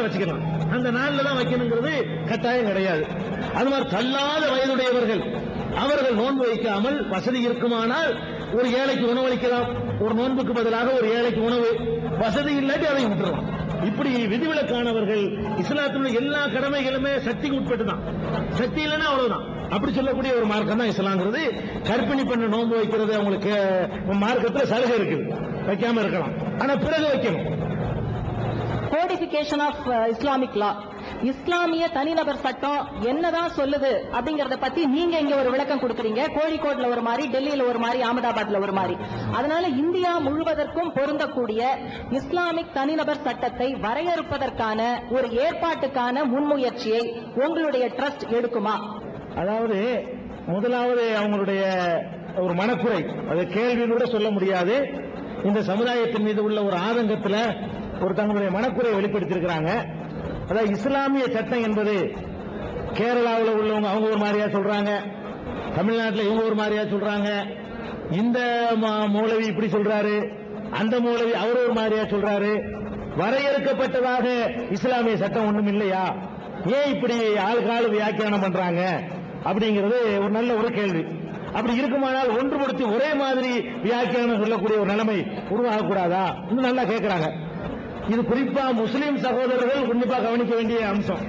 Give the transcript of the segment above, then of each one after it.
நாள்ல வச்சுக்கலாம் அந்த நாள்ல தான் வைக்கணுங்கிறது கட்டாயம் கிடையாது. அது மாதிரி தள்ளாத வயதுடையவர்கள் அவர்கள் நோன்பு வைக்காமல் வசதி இருக்குமானால் ஒரு ஏழைக்கு உணவளிக்கலாம் ஒரு நோன்புக்கு பதிலாக ஒரு ஏழைக்கு உணவு. வசதி இல்லாட்டி அதை விட்டுருவோம் இப்படி விதிவிலக்கானவர்கள் இஸ்லாத்தினுடைய எல்லா கடமைகளுமே சக்திக்கு உட்பட்டு தான் சக்தி இல்லைன்னா அவ்வளவுதான். அப்படி சொல்லக்கூடிய ஒரு மார்க்கம் தான் இஸ்லாங்கிறது கற்பிணி பண்ண நோன்பு வைக்கிறது அவங்களுக்கு மார்க்கத்தில் சலுகை இருக்குது. வைக்காம இருக்கலாம். ஆனா பிறகு வைக்கணும். கோடிபிகேஷன் ஆஃப் இஸ்லாமிக் லா இஸ்லாமிய தனிநபர் சட்டம் என்னதான் சொல்லுது அப்படிங்கறத பத்தி நீங்க இங்க ஒரு விளக்கம் கொடுக்குறீங்க. கோழிக்கோட்ல ஒரு மாதிரி டெல்லியில ஒரு மாதிரி அகமதாபாத்ல ஒரு மாதிரி அதனால இந்தியா முழுவதற்கும் பொருந்தக்கூடிய இஸ்லாமிக் தனிநபர் சட்டத்தை வரையறுப்பதற்கான ஒரு ஏற்பாட்டுக்கான முன்முயற்சியை உங்களுடைய ட்ரஸ்ட் எடுக்குமா? அதாவது முதலாவது அவங்களுடைய ஒரு மனக்குறை. அது கேள்வின்னு கூட சொல்ல முடியாது. இந்த சமுதாயத்தின் மீது உள்ள ஒரு ஆதங்கத்துல ஒரு தங்களுடைய மனக்குறையை வெளிப்படுத்தியிருக்கிறாங்க. அதாவது இஸ்லாமிய சட்டம் என்பது கேரளாவில் உள்ளவங்க அவங்க ஒரு மாதிரியா சொல்றாங்க. தமிழ்நாட்டில் இவங்க ஒரு மாதிரியா சொல்றாங்க. இந்த மூலவி இப்படி சொல்றாரு. அந்த மூலவி அவர் ஒரு மாதிரியா சொல்றாரு. வரையறுக்கப்பட்டதாக இஸ்லாமிய சட்டம் ஒன்றும் இல்லையா? ஏன் இப்படி ஆளுக்கு வியாக்கியானம் பண்றாங்க? அப்படிங்கிறது ஒரு நல்ல ஒரு கேள்வி. அப்படி இருக்குமானால் ஒன்றுபடுத்தி ஒரே மாதிரி வியாக்கியானம் சொல்லக்கூடிய ஒரு நிலைமை உருவாகக்கூடாதா? இன்னும் நல்லா கேட்கிறாங்க இது குறிப்பா முஸ்லீம் சகோதரர்கள் உன்னிப்பா கவனிக்க வேண்டிய அம்சம்.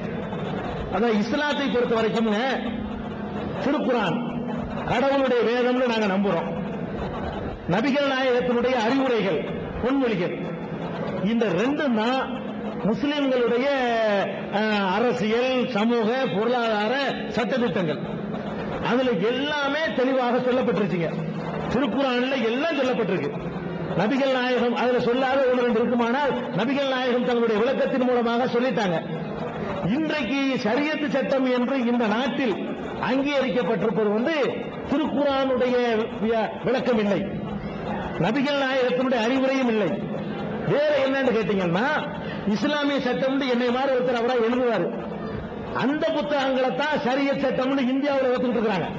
அதான் இஸ்லாத்தை பொறுத்த வரைக்கும் திருக்குறான் கடவுளுடைய வேதம்னு நாங்க நம்புறோம். நபிகள் நாயகத்தினுடைய அறிவுரைகள் பொன்மொழிகள். இந்த ரெண்டும் தான் முஸ்லிம்களுடைய அரசியல் சமூக பொருளாதார சட்டத்திட்டங்கள். அதுல எல்லாமே தெளிவாக சொல்லப்பட்டிருச்சுங்க. திருக்குறான்ல எல்லாம் சொல்லப்பட்டிருக்கு. நபிகள் நாயகம் அதுல சொல்லாத ஒன்று ரெண்டு இருக்குமானால் நபிகள் நாயகம் தங்களுடைய விளக்கத்தின் மூலமாக சொல்லிட்டாங்க. இன்றைக்கு சரியத்து சட்டம் என்று இந்த நாட்டில் அங்கீகரிக்கப்பட்டிருப்பது வந்து திருக்குறானுடைய விளக்கம் இல்லை. நபிகள் நாயகத்தினுடைய அறிவுரையும் இல்லை. வேற என்னன்னு கேட்டீங்கன்னா இஸ்லாமிய சட்டம் என்னை மாதிரி ஒருத்தர் அவரா எழுதுவாரு. அந்த புத்தகங்களை தான் சரிய சட்டம்னு இந்தியாவில் ஏத்துக்கிட்டு இருக்கிறாங்க.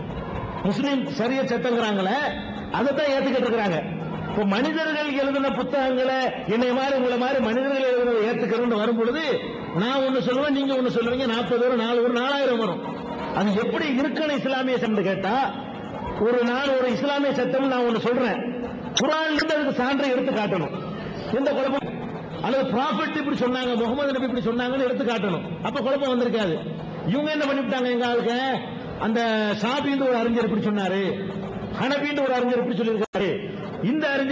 முஸ்லீம் சரிய சட்டங்கிறாங்களே அதை தான் ஏத்துக்கிட்டு இருக்கிறாங்க. இப்போ மனிதர்கள் எழுதின புத்தகங்களை என்னை மாதிரி உங்களை மாதிரி மனிதர்கள் எழுதுனதை ஏத்துக்கிறோம் வரும் பொழுது நான் ஒண்ணு சொல்லுவேன் நீங்க ஒண்ணு சொல்லுவீங்க நாற்பது வரும் நாலு வரும் நாலாயிரம் வரும். அது எப்படி இருக்கணும் இஸ்லாமிய சட்டம் கேட்டா ஒரு நான் ஒரு இஸ்லாமிய சட்டம் நான் ஒன்னு சொல்றேன். குரான் இருந்து அதுக்கு சான்றை எடுத்து காட்டணும். எந்த குழப்பம்? அல்லது ப்ராஃபிட் இப்படி சொன்னாங்க முகமது நபி இப்படி சொன்னாங்கன்னு எடுத்து காட்டணும். அப்ப குழப்பம் வந்திருக்காது. இவங்க என்ன பண்ணிவிட்டாங்க எங்க ஆளுக்கு? அந்த ஷாபின்னு ஒரு அறிஞர் இப்படி சொன்னாரு. ஹனபின்னு ஒரு அறிஞர் இப்படி சொல்லியிருக்காரு.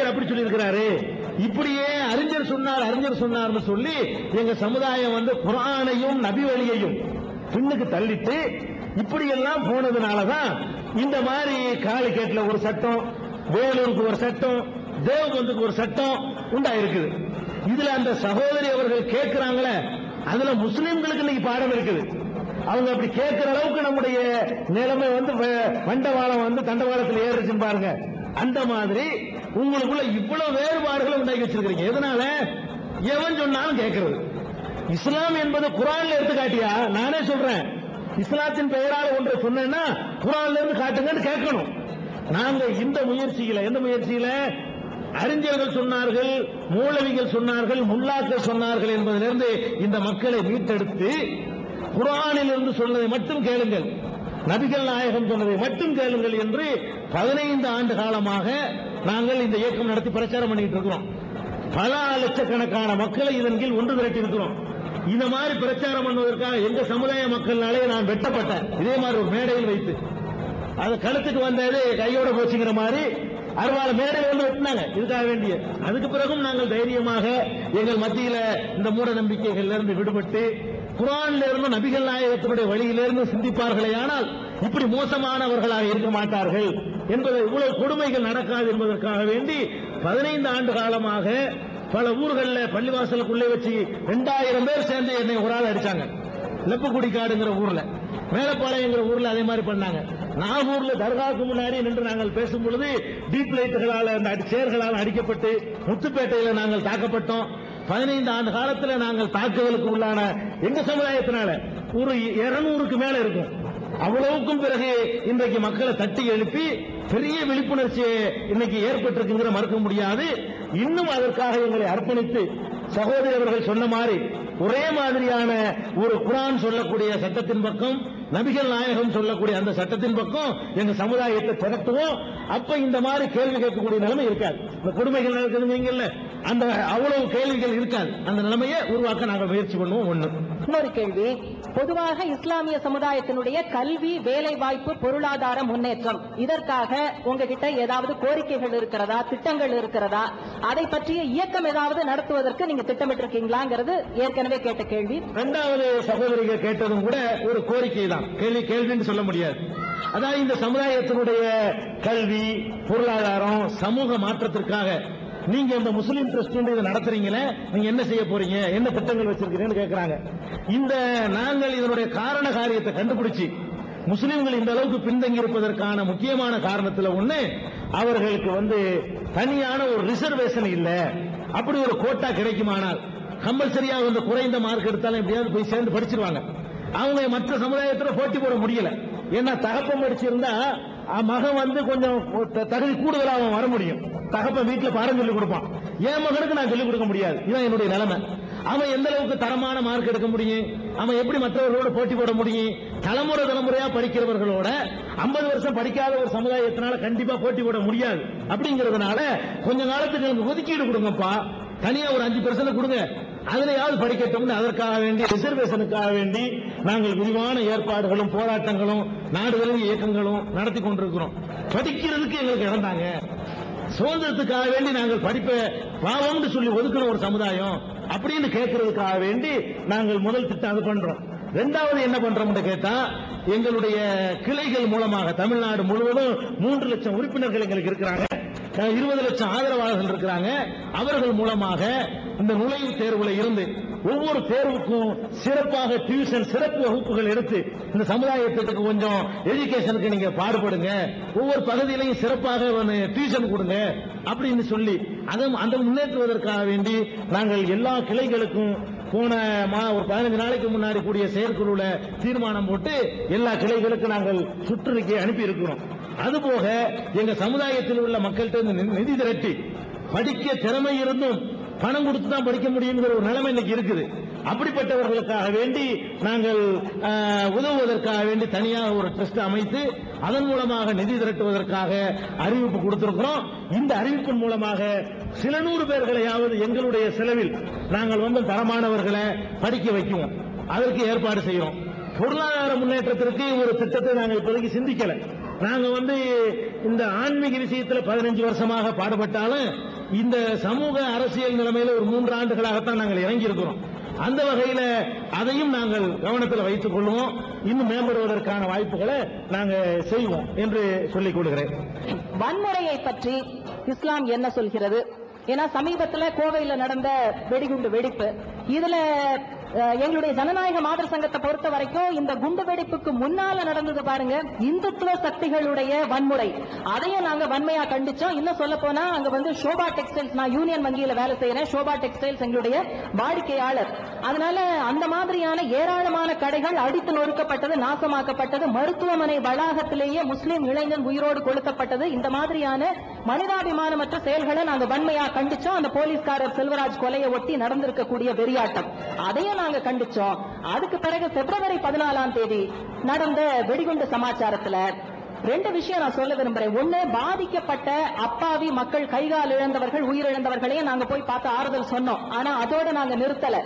அறிஞர் அப்படி சொல்லியிருக்கிறாரு. இப்படியே அறிஞர் சொன்னார் அறிஞர் சொன்னார்னு சொல்லி எங்க சமுதாயம் வந்து குரானையும் நபி வழியையும் பின்னுக்கு தள்ளிட்டு இப்படி எல்லாம் போனதுனாலதான் இந்த மாதிரி காலிக்கேட்ல ஒரு சட்டம் வேலூருக்கு ஒரு சட்டம் தேவபந்துக்கு ஒரு சட்டம் உண்டாயிருக்குது. இதுல அந்த சகோதரி அவர்கள் கேட்கிறாங்களே அதுல முஸ்லிம்களுக்கு இன்னைக்கு பாடம் இருக்குது. அவங்க அப்படி கேட்கிற அளவுக்கு நம்முடைய நிலைமை வந்து வ- வண்டவாளம் வந்து தண்டவாளத்தில் ஏறுச்சுன்னு பாருங்க. அந்த மாதிரி உங்களுக்குள்ள இவ்வளவு வேறுபாடுகளை உண்டாக்கி வச்சிருக்கீங்க எதனால? எவன் சொன்னாலும் கேட்கறது. இஸ்லாம் என்பது குரான்ல எடுத்து காட்டியா? நானே சொல்றேன். இஸ்லாத்தின் பெயரால் ஒன்றை சொன்னேன்னா குரான்ல இருந்து காட்டுங்கன்னு கேட்கணும். நாங்க இந்த முயற்சியில எந்த முயற்சியில? அறிஞர்கள் சொன்னார்கள் மூலவிகள் சொன்னார்கள் முல்லாக்கள் சொன்னார்கள் என்பதிலிருந்து இந்த மக்களை மீட்டெடுத்து குரானில் இருந்து சொன்னதை மட்டும் கேளுங்கள். நபிகள் நாயகம் சொன்னதை மட்டும் கேளுங்கள் என்று பதினைந்து ஆண்டு காலமாக நாங்கள் இந்த இயக்கம் நடத்தி பிரச்சாரம் பண்ணிட்டு இருக்கிறோம். பல லட்சக்கணக்கான மக்களை இதன் கீழ் ஒன்று திரட்டி இருக்கிறோம். இந்த மாதிரி பிரச்சாரம் பண்ணுவதற்காக எங்க சமுதாய மக்கள்னாலே நான் வெட்டப்பட்டேன். இதே மாதிரி ஒரு மேடையில் வைத்து. அது கழுத்துக்கு வந்தது கையோட போச்சுங்கிற மாதிரி அருவாள மேடையில் வந்து வெட்டினாங்க. இதுக்காக வேண்டிய. அதுக்கு பிறகும் நாங்கள் தைரியமாக எங்கள் மத்தியில இந்த மூட நம்பிக்கைகள்ல இருந்து விடுபட்டு குரான்ல இருந்து நபிகள் நாயகத்தினுடைய வழியிலிருந்து சிந்திப்பார்களே. ஆனால் இப்படி மோசமானவர்களாக இருக்க மாட்டார்கள் என்பதை இவ்வளவு கொடுமைகள் நடக்காது என்பதற்காக வேண்டி பதினைந்து ஆண்டு காலமாக பல ஊர்களில் பள்ளிவாசலுக்குள்ளே வச்சு ரெண்டாயிரம் பேர் சேர்ந்து என்னை ஒரு ஆள் அடிச்சாங்க. லெப்புக்குடிக்காடுங்கிற ஊர்ல. மேலப்பாளையங்கிற ஊர்ல அதே மாதிரி பண்ணாங்க. நாகூர்ல தர்காவுக்கு முன்னாடி நின்று நாங்கள் பேசும் பொழுது டீப் லைட்டுகளால் அந்த சேர்களால் அடிக்கப்பட்டு முத்துப்பேட்டையில நாங்கள் தாக்கப்பட்டோம். பதினைந்து ஆண்டு காலத்தில் நாங்கள் தாக்குதலுக்கு உள்ளான எங்க சமுதாயத்தினால ஒரு இருநூறுக்கு மேல இருக்கும். அவ்வளவுக்கும் பிறகு இன்றைக்கு மக்களை தட்டி எழுப்பி பெரிய விழிப்புணர்ச்சி இன்னைக்கு ஏற்பட்டிருக்குங்கிற மறுக்க முடியாது. இன்னும் அதற்காக எங்களை அர்ப்பணித்து சகோதரி அவர்கள் சொன்ன மாதிரி ஒரே மாதிரியான ஒரு குரான் சொல்லக்கூடிய சட்டத்தின் பக்கம் நபிகள் நாயகம் சொல்லக்கூடிய அந்த சட்டத்தின் பக்கம் எங்க சமுதாயத்தை திரட்டுவோம். அப்ப இந்த மாதிரி கேள்வி கேட்கக்கூடிய நிலைமை இருக்காது. இந்த கொடுமைகள் நடக்குதுங்கல்ல அந்த அவ்வளவு கேள்விகள் இருக்காது. அந்த நிலைமையை உருவாக்க நாங்கள் முயற்சி பண்ணுவோம் ஒண்ணு. இன்னொரு கேள்வி பொதுவாக இஸ்லாமிய சமுதாயத்தினுடைய கல்வி வேலை வாய்ப்பு பொருளாதார முன்னேற்றம். இதற்காக உங்ககிட்ட ஏதாவது கோரிக்கைகள் இருக்கிறதா திட்டங்கள் இருக்கிறதா? அதை பற்றிய இயக்கம் ஏதாவது நடத்துவதற்கு நீங்க திட்டமிட்டிருக்கீங்களாங்கிறது ஏற்கனவே கேட்ட கேள்வி. இரண்டாவது சகோதரிகள் கேட்டதும் கூட ஒரு கோரிக்கை தான். கேள்வி கேள்வின்னு சொல்ல முடியாது. அதாவது இந்த சமுதாயத்தினுடைய கல்வி பொருளாதாரம் சமூக மாற்றத்திற்காக நீங்க இந்த முஸ்லீம் ட்ரஸ்ட் இதை நடத்துறீங்களே நீங்க என்ன செய்ய போறீங்க? என்ன திட்டங்கள் வச்சிருக்கீங்கன்னு கேட்கிறாங்க இந்த நாங்கள் இதனுடைய காரண காரியத்தை கண்டுபிடிச்சு முஸ்லிம்கள் இந்த அளவுக்கு பின்தங்கி இருப்பதற்கான முக்கியமான காரணத்துல ஒண்ணு அவர்களுக்கு வந்து தனியான ஒரு ரிசர்வேஷன் இல்ல. அப்படி ஒரு கோட்டா கிடைக்குமானால் கம்பல்சரியா வந்து குறைந்த மார்க் எடுத்தாலும் எப்படியாவது போய் சேர்ந்து படிச்சிருவாங்க. அவங்க மற்ற சமுதாயத்துல போட்டி போட முடியல. ஏன்னா தகப்பம் படிச்சிருந்தா மகன் வந்து கொஞ்சம் த- தகுதி கூடுதலா அவன் வர முடியும். தகப்ப வீட்டுல பாடம் சொல்லி கொடுப்பான். என் மகனுக்கு நான் சொல்லிக் கொடுக்க முடியாது. இதான் என்னுடைய நிலைமை. அவன் எந்த அளவுக்கு தரமான மார்க் எடுக்க முடியும்? அவன் எப்படி மற்றவர்களோட போட்டி போட முடியும்? தலைமுறை தலைமுறையா படிக்கிறவர்களோட 50 வருஷம் படிக்காத ஒரு சமுதாயத்தினால கண்டிப்பா போட்டி போட முடியாது. அப்படிங்கறதுனால கொஞ்ச காலத்துக்கு எனக்கு ஒதுக்கீடு கொடுங்கப்பா. தனியா ஒரு அஞ்சு பெர்சன்ட் கொடுங்க. அதுலயாவது படிக்கட்டும்னு அதற்காக வேண்டி ரிசர்வேஷனுக்காக வேண்டி நாங்கள் விரிவான ஏற்பாடுகளும் போராட்டங்களும் நாடு தழுவிய இயக்கங்களும் நடத்தி கொண்டிருக்கிறோம். படிக்கிறதுக்கு எங்களுக்கு இழந்தாங்க சுதந்திரத்துக்காக வேண்டி நாங்கள் படிப்பை பாவம்னு சொல்லி ஒதுக்கின ஒரு சமுதாயம். அப்படின்னு கேட்கறதுக்காக வேண்டி நாங்கள் முதல் திட்டம் அது பண்றோம். ரெண்டாவது என்ன பண்றோம்னு கேட்டா எங்களுடைய கிளைகள் மூலமாக தமிழ்நாடு முழுவதும் மூன்று லட்சம் உறுப்பினர்கள் எங்களுக்கு இருக்கிறாங்க. இருபது லட்சம் ஆதரவாளர்கள் இருக்கிறாங்க. அவர்கள் மூலமாக இந்த நுழைவுத் தேர்வுல இருந்து ஒவ்வொரு தேர்வுக்கும் சிறப்பாக டியூஷன் சிறப்பு வகுப்புகள் எடுத்து இந்த சமுதாயத்திற்கு கொஞ்சம் எஜுகேஷனுக்கு நீங்க பாடுபடுங்க. ஒவ்வொரு பகுதியிலையும் சிறப்பாக டியூஷன் கொடுங்க அப்படின்னு சொல்லி அதை அந்த முன்னேற்றுவதற்காக வேண்டி நாங்கள் எல்லா கிளைகளுக்கும் போன மா ஒரு பதினஞ்சு நாளைக்கு முன்னாடி கூடிய செயற்குழுல தீர்மானம் போட்டு எல்லா கிளைகளுக்கும் நாங்கள் சுற்றுறிக்கை அனுப்பி இருக்கிறோம் அதுபோக எங்க சமுதாயத்தில் உள்ள மக்கள்கிட்ட இருந்து நி- நிதி திரட்டி படிக்க திறமை இருந்தும் பணம் கொடுத்து தான் படிக்க முடியுங்கிற ஒரு நிலைமை இன்னைக்கு இருக்குது. அப்படிப்பட்டவர்களுக்காக வேண்டி நாங்கள் உதவுவதற்காக வேண்டி தனியாக ஒரு ட்ரஸ்ட் அமைத்து அதன் மூலமாக நிதி திரட்டுவதற்காக அறிவிப்பு கொடுத்திருக்கிறோம். இந்த அறிவிப்பின் மூலமாக சில நூறு பேர்களையாவது எங்களுடைய செலவில் நாங்கள் வந்து தரமானவர்களை படிக்க வைக்குவோம். அதற்கு ஏற்பாடு செய்யறோம் பொருளாதார முன்னேற்றத்திற்கு ஒரு திட்டத்தை நாங்கள் இப்போதைக்கு சிந்திக்கல. நாங்க வந்து இந்த ஆன்மீக விஷயத்துல பதினஞ்சு வருஷமாக பாடுபட்டாலும் இந்த சமூக அரசியல் நிலைமையில ஒரு மூன்று ஆண்டுகளாகத்தான் நாங்கள் இறங்கி இருக்கிறோம் அந்த வகையில அதையும் நாங்கள் கவனத்தில் வைத்துக் கொள்வோம். இன்னும் மேம்படுவதற்கான வாய்ப்புகளை நாங்க செய்வோம் என்று சொல்லிக் கொள்கிறேன். வன்முறையை பற்றி இஸ்லாம் என்ன சொல்கிறது? ஏன்னா சமீபத்துல கோவையில நடந்த வெடிகுண்டு வெடிப்பு. இதுல எங்களுடைய ஜனநாயக மாதர் சங்கத்தை பொறுத்த வரைக்கும் இந்த குண்டு வெடிப்புக்கு முன்னால நடந்தது பாருங்க இந்துத்துவ சக்திகளுடைய வன்முறை. அதையும் நாங்க வன்மையா கண்டிச்சோம். இன்னும் சொல்ல போனா அங்க வந்து ஷோபா டெக்ஸ்டைல்ஸ் நான் யூனியன் வங்கியில வேலை செய்யறேன் ஷோபா டெக்ஸ்டைல்ஸ் எங்களுடைய வாடிக்கையாளர். அதனால அந்த மாதிரியான ஏராளமான கடைகள் அடித்து நொறுக்கப்பட்டது நாசமாக்கப்பட்டது மருத்துவமனை வளாகத்திலேயே முஸ்லீம் இளைஞன் உயிரோடு கொளுத்தப்பட்டது. இந்த மாதிரியான மனிதாபிமானமற்ற செயல்களை நாங்க வன்மையா கண்டிச்சோம். அந்த போலீஸ்காரர் செல்வராஜ் கொலையை ஒட்டி நடந்திருக்கக்கூடிய வெறியாட்டம். அதையும் நாங்க கண்டிச்சோம். அதுக்கு பிறகு பிப்ரவரி பதினாலாம் தேதி நடந்த வெடிகுண்டு சமாச்சாரத்துல ரெண்டு விஷயம் நான் சொல்ல விரும்புறேன். ஒண்ணு பாதிக்கப்பட்ட அப்பாவி மக்கள் கைகால் இழந்தவர்கள் உயிரிழந்தவர்களையும் நாங்க போய் பார்த்து ஆறுதல் சொன்னோம். ஆனா அதோட நாங்க நிறுத்தல.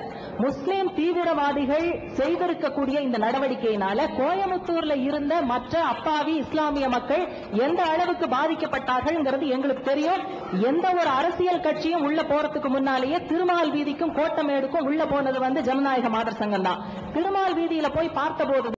முஸ்லிம் தீவிரவாதிகள் செய்திருக்கக்கூடிய இந்த நடவடிக்கையினால கோயமுத்தூர்ல இருந்த மற்ற அப்பாவி இஸ்லாமிய மக்கள் எந்த அளவுக்கு பாதிக்கப்பட்டார்கள்ங்கிறது எங்களுக்கு தெரியும். எந்த ஒரு அரசியல் கட்சியும் உள்ள போறதுக்கு முன்னாலேயே திருமால் வீதிக்கும் கோட்டமேடுக்கும் உள்ள போனது வந்து ஜனநாயக மாதர் சங்கம் தான் திருமால் வீதியில போய் பார்த்த போது